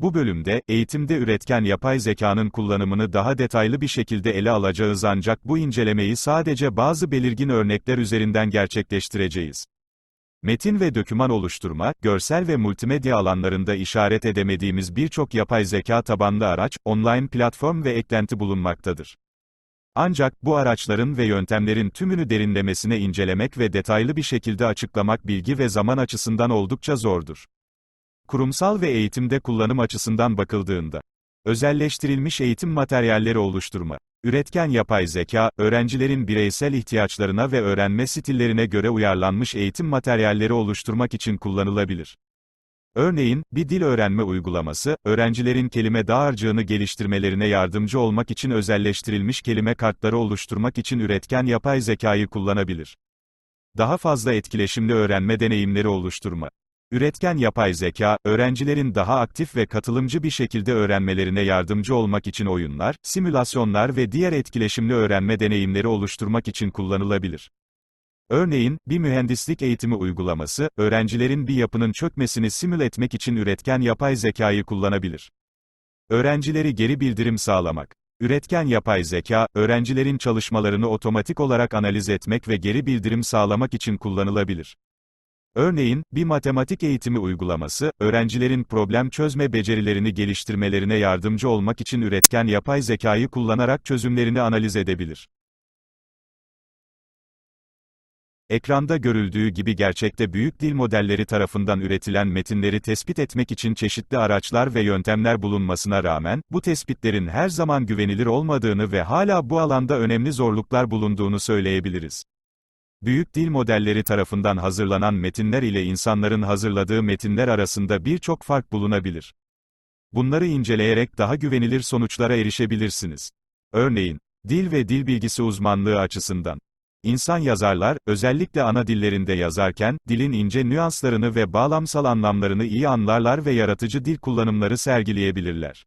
Bu bölümde, eğitimde üretken yapay zekanın kullanımını daha detaylı bir şekilde ele alacağız ancak bu incelemeyi sadece bazı belirgin örnekler üzerinden gerçekleştireceğiz. Metin ve doküman oluşturma, görsel ve multimedya alanlarında işaret edemediğimiz birçok yapay zeka tabanlı araç, online platform ve eklenti bulunmaktadır. Ancak, bu araçların ve yöntemlerin tümünü derinlemesine incelemek ve detaylı bir şekilde açıklamak bilgi ve zaman açısından oldukça zordur. Kurumsal ve eğitimde kullanım açısından bakıldığında, özelleştirilmiş eğitim materyalleri oluşturma, üretken yapay zeka, öğrencilerin bireysel ihtiyaçlarına ve öğrenme stillerine göre uyarlanmış eğitim materyalleri oluşturmak için kullanılabilir. Örneğin, bir dil öğrenme uygulaması, öğrencilerin kelime dağarcığını geliştirmelerine yardımcı olmak için özelleştirilmiş kelime kartları oluşturmak için üretken yapay zekayı kullanabilir. Daha fazla etkileşimli öğrenme deneyimleri oluşturma. Üretken yapay zeka, öğrencilerin daha aktif ve katılımcı bir şekilde öğrenmelerine yardımcı olmak için oyunlar, simülasyonlar ve diğer etkileşimli öğrenme deneyimleri oluşturmak için kullanılabilir. Örneğin, bir mühendislik eğitimi uygulaması, öğrencilerin bir yapının çökmesini simüle etmek için üretken yapay zekayı kullanabilir. Öğrencileri geri bildirim sağlamak. Üretken yapay zeka, öğrencilerin çalışmalarını otomatik olarak analiz etmek ve geri bildirim sağlamak için kullanılabilir. Örneğin, bir matematik eğitimi uygulaması, öğrencilerin problem çözme becerilerini geliştirmelerine yardımcı olmak için üretken yapay zekayı kullanarak çözümlerini analiz edebilir. Ekranda görüldüğü gibi gerçekte büyük dil modelleri tarafından üretilen metinleri tespit etmek için çeşitli araçlar ve yöntemler bulunmasına rağmen, bu tespitlerin her zaman güvenilir olmadığını ve hala bu alanda önemli zorluklar bulunduğunu söyleyebiliriz. Büyük dil modelleri tarafından hazırlanan metinler ile insanların hazırladığı metinler arasında birçok fark bulunabilir. Bunları inceleyerek daha güvenilir sonuçlara erişebilirsiniz. Örneğin, dil ve dil bilgisi uzmanlığı açısından. İnsan yazarlar, özellikle ana dillerinde yazarken, dilin ince nüanslarını ve bağlamsal anlamlarını iyi anlarlar ve yaratıcı dil kullanımları sergileyebilirler.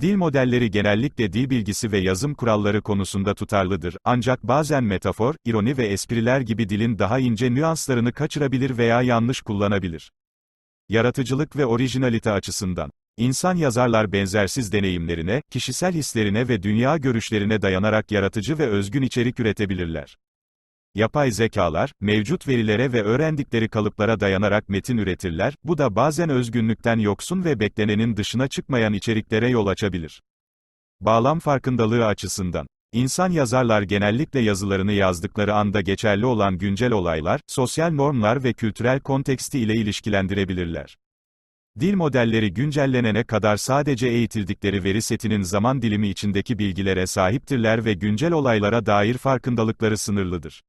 Dil modelleri genellikle dil bilgisi ve yazım kuralları konusunda tutarlıdır, ancak bazen metafor, ironi ve espriler gibi dilin daha ince nüanslarını kaçırabilir veya yanlış kullanabilir. Yaratıcılık ve orijinalite açısından. İnsan yazarlar benzersiz deneyimlerine, kişisel hislerine ve dünya görüşlerine dayanarak yaratıcı ve özgün içerik üretebilirler. Yapay zekalar, mevcut verilere ve öğrendikleri kalıplara dayanarak metin üretirler, bu da bazen özgünlükten yoksun ve beklenenin dışına çıkmayan içeriklere yol açabilir. Bağlam farkındalığı açısından. İnsan yazarlar genellikle yazılarını yazdıkları anda geçerli olan güncel olaylar, sosyal normlar ve kültürel konteksti ile ilişkilendirebilirler. Dil modelleri güncellenene kadar sadece eğitildikleri veri setinin zaman dilimi içindeki bilgilere sahiptirler ve güncel olaylara dair farkındalıkları sınırlıdır.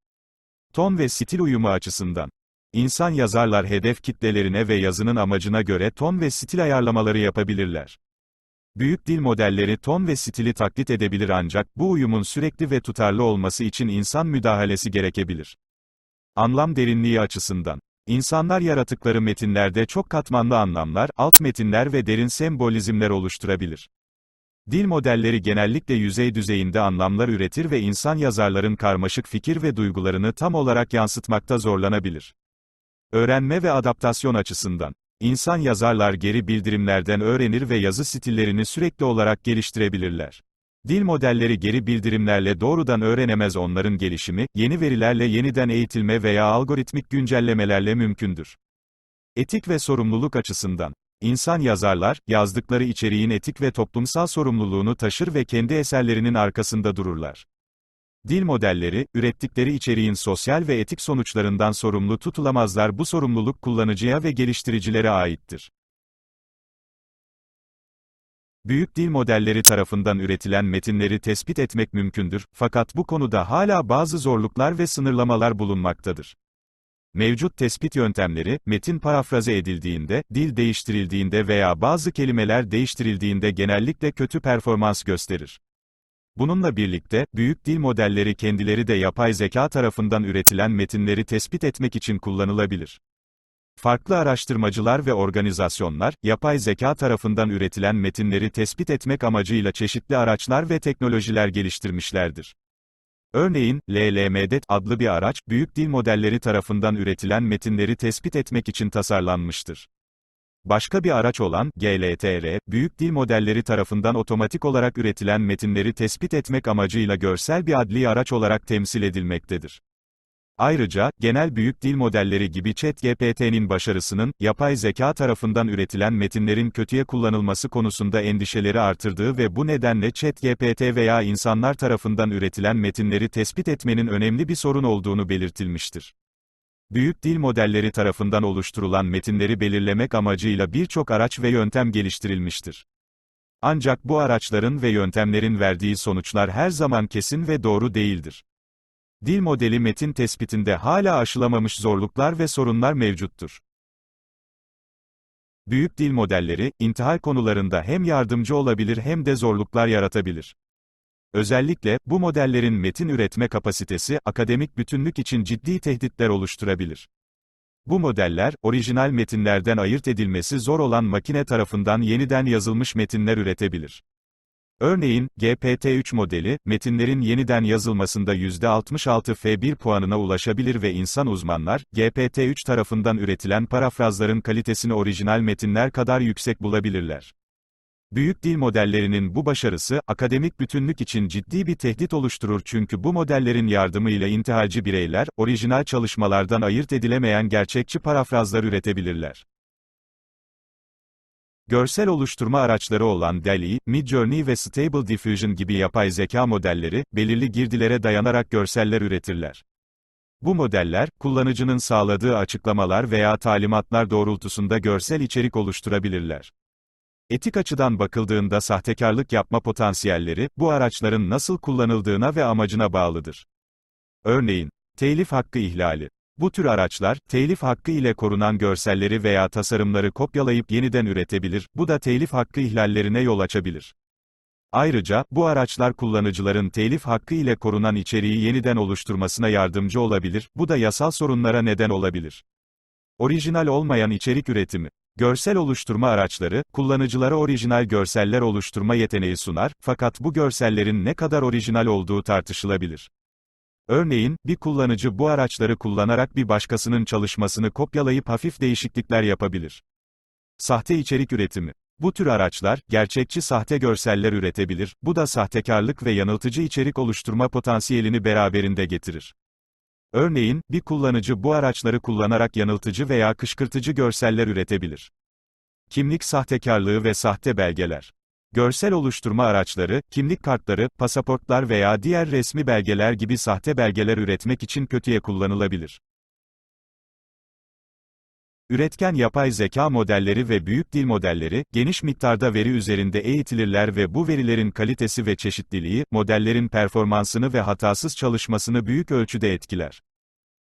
Ton ve stil uyumu açısından. İnsan yazarlar hedef kitlelerine ve yazının amacına göre ton ve stil ayarlamaları yapabilirler. Büyük dil modelleri ton ve stili taklit edebilir ancak, bu uyumun sürekli ve tutarlı olması için insan müdahalesi gerekebilir. Anlam derinliği açısından. İnsanlar yaratıkları metinlerde çok katmanlı anlamlar, alt metinler ve derin sembolizmler oluşturabilir. Dil modelleri genellikle yüzey düzeyinde anlamlar üretir ve insan yazarların karmaşık fikir ve duygularını tam olarak yansıtmakta zorlanabilir. Öğrenme ve adaptasyon açısından. İnsan yazarlar geri bildirimlerden öğrenir ve yazı stillerini sürekli olarak geliştirebilirler. Dil modelleri geri bildirimlerle doğrudan öğrenemez onların gelişimi, yeni verilerle yeniden eğitilme veya algoritmik güncellemelerle mümkündür. Etik ve sorumluluk açısından. İnsan yazarlar, yazdıkları içeriğin etik ve toplumsal sorumluluğunu taşır ve kendi eserlerinin arkasında dururlar. Dil modelleri, ürettikleri içeriğin sosyal ve etik sonuçlarından sorumlu tutulamazlar bu sorumluluk kullanıcıya ve geliştiricilere aittir. Büyük dil modelleri tarafından üretilen metinleri tespit etmek mümkündür, fakat bu konuda hala bazı zorluklar ve sınırlamalar bulunmaktadır. Mevcut tespit yöntemleri, metin parafraze edildiğinde, dil değiştirildiğinde veya bazı kelimeler değiştirildiğinde genellikle kötü performans gösterir. Bununla birlikte, büyük dil modelleri kendileri de yapay zeka tarafından üretilen metinleri tespit etmek için kullanılabilir. Farklı araştırmacılar ve organizasyonlar, yapay zeka tarafından üretilen metinleri tespit etmek amacıyla çeşitli araçlar ve teknolojiler geliştirmişlerdir. Örneğin, LLM-DET adlı bir araç, büyük dil modelleri tarafından üretilen metinleri tespit etmek için tasarlanmıştır. Başka bir araç olan, GLTR, büyük dil modelleri tarafından otomatik olarak üretilen metinleri tespit etmek amacıyla görsel bir adli araç olarak temsil edilmektedir. Ayrıca, genel büyük dil modelleri gibi ChatGPT'nin başarısının, yapay zeka tarafından üretilen metinlerin kötüye kullanılması konusunda endişeleri artırdığı ve bu nedenle ChatGPT veya insanlar tarafından üretilen metinleri tespit etmenin önemli bir sorun olduğunu belirtilmiştir. Büyük dil modelleri tarafından oluşturulan metinleri belirlemek amacıyla birçok araç ve yöntem geliştirilmiştir. Ancak bu araçların ve yöntemlerin verdiği sonuçlar her zaman kesin ve doğru değildir. Dil modeli metin tespitinde hala aşılamamış zorluklar ve sorunlar mevcuttur. Büyük dil modelleri, intihal konularında hem yardımcı olabilir hem de zorluklar yaratabilir. Özellikle, bu modellerin metin üretme kapasitesi, akademik bütünlük için ciddi tehditler oluşturabilir. Bu modeller, orijinal metinlerden ayırt edilmesi zor olan makine tarafından yeniden yazılmış metinler üretebilir. Örneğin, GPT-3 modeli, metinlerin yeniden yazılmasında %66 F1 puanına ulaşabilir ve insan uzmanlar, GPT-3 tarafından üretilen parafrazların kalitesini orijinal metinler kadar yüksek bulabilirler. Büyük dil modellerinin bu başarısı, akademik bütünlük için ciddi bir tehdit oluşturur çünkü bu modellerin yardımıyla intihalci bireyler, orijinal çalışmalardan ayırt edilemeyen gerçekçi parafrazlar üretebilirler. Görsel oluşturma araçları olan DALL-E, Midjourney ve Stable Diffusion gibi yapay zeka modelleri, belirli girdilere dayanarak görseller üretirler. Bu modeller, kullanıcının sağladığı açıklamalar veya talimatlar doğrultusunda görsel içerik oluşturabilirler. Etik açıdan bakıldığında sahtekarlık yapma potansiyelleri, bu araçların nasıl kullanıldığına ve amacına bağlıdır. Örneğin, telif hakkı ihlali. Bu tür araçlar, telif hakkı ile korunan görselleri veya tasarımları kopyalayıp yeniden üretebilir, bu da telif hakkı ihlallerine yol açabilir. Ayrıca, bu araçlar kullanıcıların telif hakkı ile korunan içeriği yeniden oluşturmasına yardımcı olabilir, bu da yasal sorunlara neden olabilir. Orijinal olmayan içerik üretimi. Görsel oluşturma araçları, kullanıcılara orijinal görseller oluşturma yeteneği sunar, fakat bu görsellerin ne kadar orijinal olduğu tartışılabilir. Örneğin, bir kullanıcı bu araçları kullanarak bir başkasının çalışmasını kopyalayıp hafif değişiklikler yapabilir. Sahte içerik üretimi. Bu tür araçlar, gerçekçi sahte görseller üretebilir, bu da sahtekarlık ve yanıltıcı içerik oluşturma potansiyelini beraberinde getirir. Örneğin, bir kullanıcı bu araçları kullanarak yanıltıcı veya kışkırtıcı görseller üretebilir. Kimlik sahtekarlığı ve sahte belgeler. Görsel oluşturma araçları, kimlik kartları, pasaportlar veya diğer resmi belgeler gibi sahte belgeler üretmek için kötüye kullanılabilir. Üretken yapay zeka modelleri ve büyük dil modelleri, geniş miktarda veri üzerinde eğitilirler ve bu verilerin kalitesi ve çeşitliliği, modellerin performansını ve hatasız çalışmasını büyük ölçüde etkiler.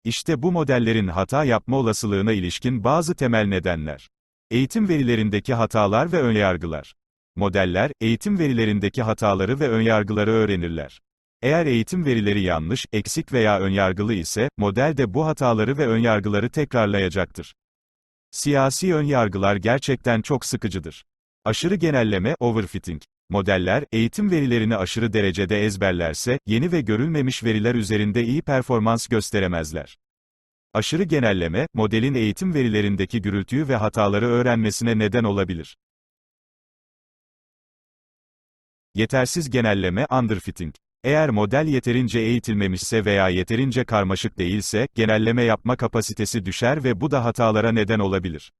İşte bu modellerin hata yapma olasılığına ilişkin bazı temel nedenler. Eğitim verilerindeki hatalar ve önyargılar. Modeller, eğitim verilerindeki hataları ve önyargıları öğrenirler. Eğer eğitim verileri yanlış, eksik veya önyargılı ise, model de bu hataları ve önyargıları tekrarlayacaktır. Siyasi önyargılar gerçekten çok sıkıcıdır. Aşırı genelleme, overfitting. Modeller, eğitim verilerini aşırı derecede ezberlerse, yeni ve görülmemiş veriler üzerinde iyi performans gösteremezler. Aşırı genelleme, modelin eğitim verilerindeki gürültüyü ve hataları öğrenmesine neden olabilir. Yetersiz genelleme, underfitting. Eğer model yeterince eğitilmemişse veya yeterince karmaşık değilse, genelleme yapma kapasitesi düşer ve bu da hatalara neden olabilir.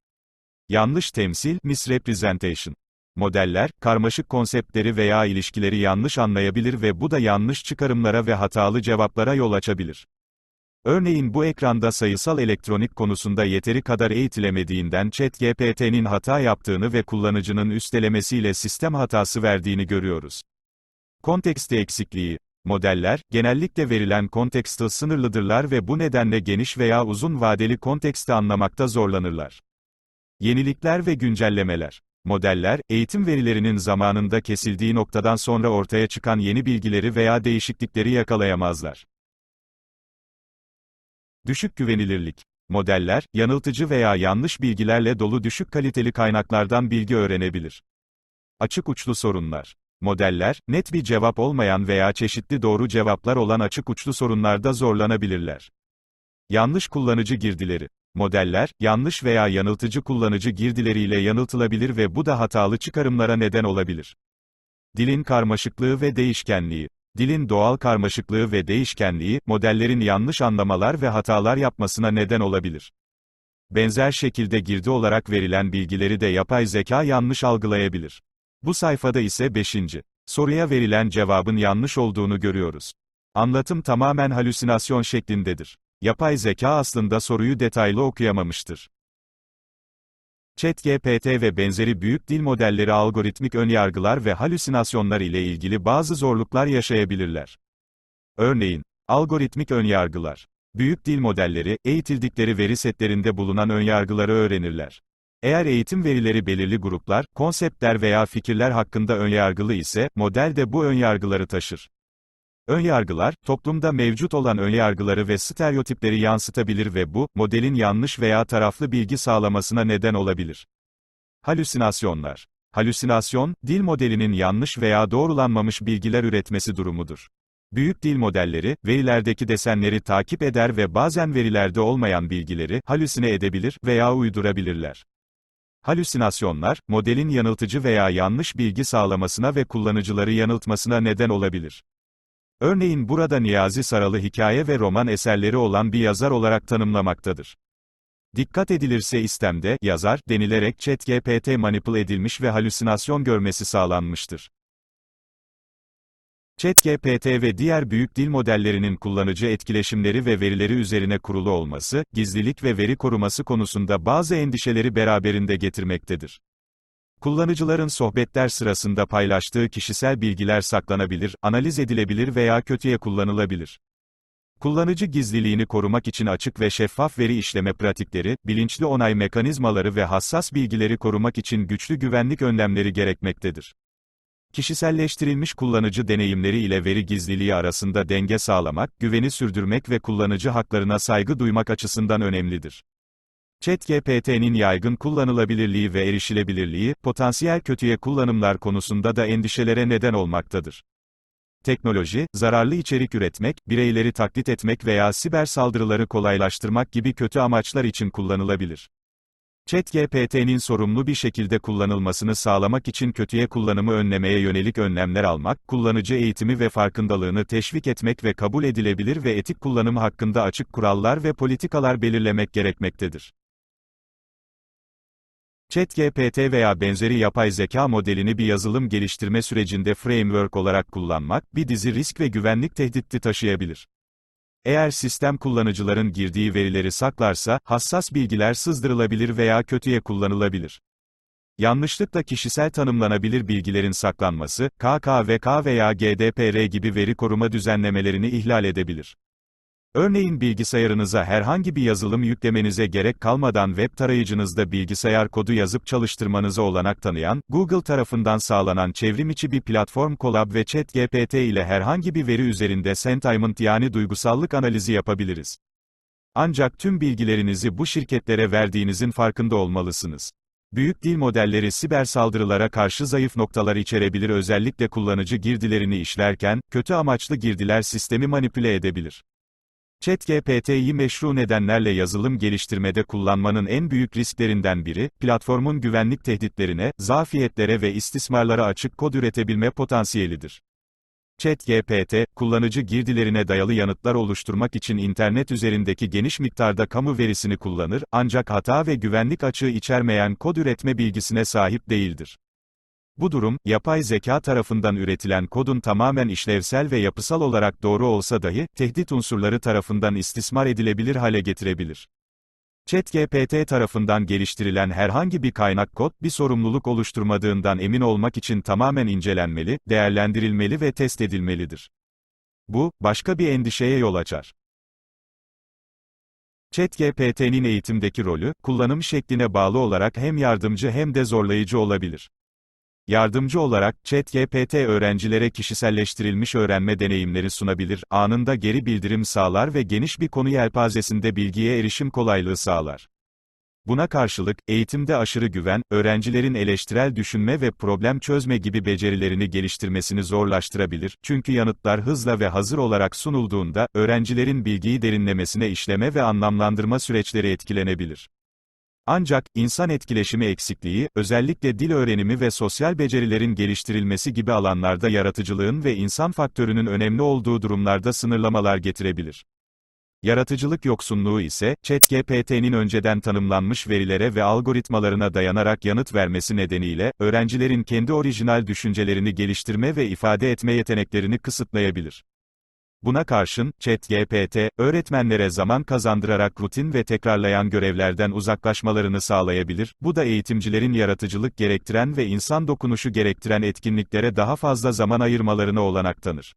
Yanlış temsil, misrepresentation. Modeller, karmaşık konseptleri veya ilişkileri yanlış anlayabilir ve bu da yanlış çıkarımlara ve hatalı cevaplara yol açabilir. Örneğin bu ekranda sayısal elektronik konusunda yeteri kadar eğitilemediğinden ChatGPT'nin hata yaptığını ve kullanıcının üstelemesiyle sistem hatası verdiğini görüyoruz. Konteksti eksikliği. Modeller, genellikle verilen kontekste sınırlıdırlar ve bu nedenle geniş veya uzun vadeli konteksti anlamakta zorlanırlar. Yenilikler ve güncellemeler. Modeller, eğitim verilerinin zamanında kesildiği noktadan sonra ortaya çıkan yeni bilgileri veya değişiklikleri yakalayamazlar. Düşük güvenilirlik. Modeller, yanıltıcı veya yanlış bilgilerle dolu düşük kaliteli kaynaklardan bilgi öğrenebilir. Açık uçlu sorunlar. Modeller, net bir cevap olmayan veya çeşitli doğru cevaplar olan açık uçlu sorunlarda zorlanabilirler. Yanlış kullanıcı girdileri. Modeller, yanlış veya yanıltıcı kullanıcı girdileriyle yanıltılabilir ve bu da hatalı çıkarımlara neden olabilir. Dilin karmaşıklığı ve değişkenliği. Dilin doğal karmaşıklığı ve değişkenliği, modellerin yanlış anlamalar ve hatalar yapmasına neden olabilir. Benzer şekilde girdi olarak verilen bilgileri de yapay zeka yanlış algılayabilir. Bu sayfada ise 5. soruya verilen cevabın yanlış olduğunu görüyoruz. Anlatım tamamen halüsinasyon şeklindedir. Yapay zeka aslında soruyu detaylı okuyamamıştır. ChatGPT ve benzeri büyük dil modelleri algoritmik önyargılar ve halüsinasyonlar ile ilgili bazı zorluklar yaşayabilirler. Örneğin, algoritmik önyargılar. Büyük dil modelleri, eğitildikleri veri setlerinde bulunan önyargıları öğrenirler. Eğer eğitim verileri belirli gruplar, konseptler veya fikirler hakkında önyargılı ise, model de bu önyargıları taşır. Önyargılar, toplumda mevcut olan önyargıları ve stereotipleri yansıtabilir ve bu, modelin yanlış veya taraflı bilgi sağlamasına neden olabilir. Halüsinasyonlar. Halüsinasyon, dil modelinin yanlış veya doğrulanmamış bilgiler üretmesi durumudur. Büyük dil modelleri, verilerdeki desenleri takip eder ve bazen verilerde olmayan bilgileri, halüsine edebilir veya uydurabilirler. Halüsinasyonlar, modelin yanıltıcı veya yanlış bilgi sağlamasına ve kullanıcıları yanıltmasına neden olabilir. Örneğin burada Niyazi Saralı hikaye ve roman eserleri olan bir yazar olarak tanımlamaktadır. Dikkat edilirse istemde, yazar, denilerek ChatGPT manipüle edilmiş ve halüsinasyon görmesi sağlanmıştır. ChatGPT ve diğer büyük dil modellerinin kullanıcı etkileşimleri ve verileri üzerine kurulu olması, gizlilik ve veri koruması konusunda bazı endişeleri beraberinde getirmektedir. Kullanıcıların sohbetler sırasında paylaştığı kişisel bilgiler saklanabilir, analiz edilebilir veya kötüye kullanılabilir. Kullanıcı gizliliğini korumak için açık ve şeffaf veri işleme pratikleri, bilinçli onay mekanizmaları ve hassas bilgileri korumak için güçlü güvenlik önlemleri gerekmektedir. Kişiselleştirilmiş kullanıcı deneyimleri ile veri gizliliği arasında denge sağlamak, güveni sürdürmek ve kullanıcı haklarına saygı duymak açısından önemlidir. ChatGPT'nin yaygın kullanılabilirliği ve erişilebilirliği, potansiyel kötüye kullanımlar konusunda da endişelere neden olmaktadır. Teknoloji, zararlı içerik üretmek, bireyleri taklit etmek veya siber saldırıları kolaylaştırmak gibi kötü amaçlar için kullanılabilir. ChatGPT'nin sorumlu bir şekilde kullanılmasını sağlamak için kötüye kullanımı önlemeye yönelik önlemler almak, kullanıcı eğitimi ve farkındalığını teşvik etmek ve kabul edilebilir ve etik kullanım hakkında açık kurallar ve politikalar belirlemek gerekmektedir. ChatGPT veya benzeri yapay zeka modelini bir yazılım geliştirme sürecinde framework olarak kullanmak, bir dizi risk ve güvenlik tehdidi taşıyabilir. Eğer sistem kullanıcıların girdiği verileri saklarsa, hassas bilgiler sızdırılabilir veya kötüye kullanılabilir. Yanlışlıkla kişisel tanımlanabilir bilgilerin saklanması, KKVK veya GDPR gibi veri koruma düzenlemelerini ihlal edebilir. Örneğin bilgisayarınıza herhangi bir yazılım yüklemenize gerek kalmadan web tarayıcınızda bilgisayar kodu yazıp çalıştırmanıza olanak tanıyan, Google tarafından sağlanan çevrimiçi bir platform Colab ve ChatGPT ile herhangi bir veri üzerinde sentiment yani duygusallık analizi yapabiliriz. Ancak tüm bilgilerinizi bu şirketlere verdiğinizin farkında olmalısınız. Büyük dil modelleri siber saldırılara karşı zayıf noktalar içerebilir özellikle kullanıcı girdilerini işlerken, kötü amaçlı girdiler sistemi manipüle edebilir. ChatGPT'yi meşru nedenlerle yazılım geliştirmede kullanmanın en büyük risklerinden biri, platformun güvenlik tehditlerine, zafiyetlere ve istismarlara açık kod üretebilme potansiyelidir. ChatGPT, kullanıcı girdilerine dayalı yanıtlar oluşturmak için internet üzerindeki geniş miktarda kamu verisini kullanır, ancak hata ve güvenlik açığı içermeyen kod üretme bilgisine sahip değildir. Bu durum, yapay zeka tarafından üretilen kodun tamamen işlevsel ve yapısal olarak doğru olsa dahi, tehdit unsurları tarafından istismar edilebilir hale getirebilir. ChatGPT tarafından geliştirilen herhangi bir kaynak kod, bir sorumluluk oluşturmadığından emin olmak için tamamen incelenmeli, değerlendirilmeli ve test edilmelidir. Bu, başka bir endişeye yol açar. ChatGPT'nin eğitimdeki rolü, kullanım şekline bağlı olarak hem yardımcı hem de zorlayıcı olabilir. Yardımcı olarak, ChatGPT öğrencilere kişiselleştirilmiş öğrenme deneyimleri sunabilir, anında geri bildirim sağlar ve geniş bir konu yelpazesinde bilgiye erişim kolaylığı sağlar. Buna karşılık, eğitimde aşırı güven, öğrencilerin eleştirel düşünme ve problem çözme gibi becerilerini geliştirmesini zorlaştırabilir, çünkü yanıtlar hızla ve hazır olarak sunulduğunda, öğrencilerin bilgiyi derinlemesine işleme ve anlamlandırma süreçleri etkilenebilir. Ancak, insan etkileşimi eksikliği, özellikle dil öğrenimi ve sosyal becerilerin geliştirilmesi gibi alanlarda yaratıcılığın ve insan faktörünün önemli olduğu durumlarda sınırlamalar getirebilir. Yaratıcılık yoksunluğu ise, ChatGPT'nin önceden tanımlanmış verilere ve algoritmalarına dayanarak yanıt vermesi nedeniyle, öğrencilerin kendi orijinal düşüncelerini geliştirme ve ifade etme yeteneklerini kısıtlayabilir. Buna karşın, ChatGPT, öğretmenlere zaman kazandırarak rutin ve tekrarlayan görevlerden uzaklaşmalarını sağlayabilir, bu da eğitimcilerin yaratıcılık gerektiren ve insan dokunuşu gerektiren etkinliklere daha fazla zaman ayırmalarına olanak tanır.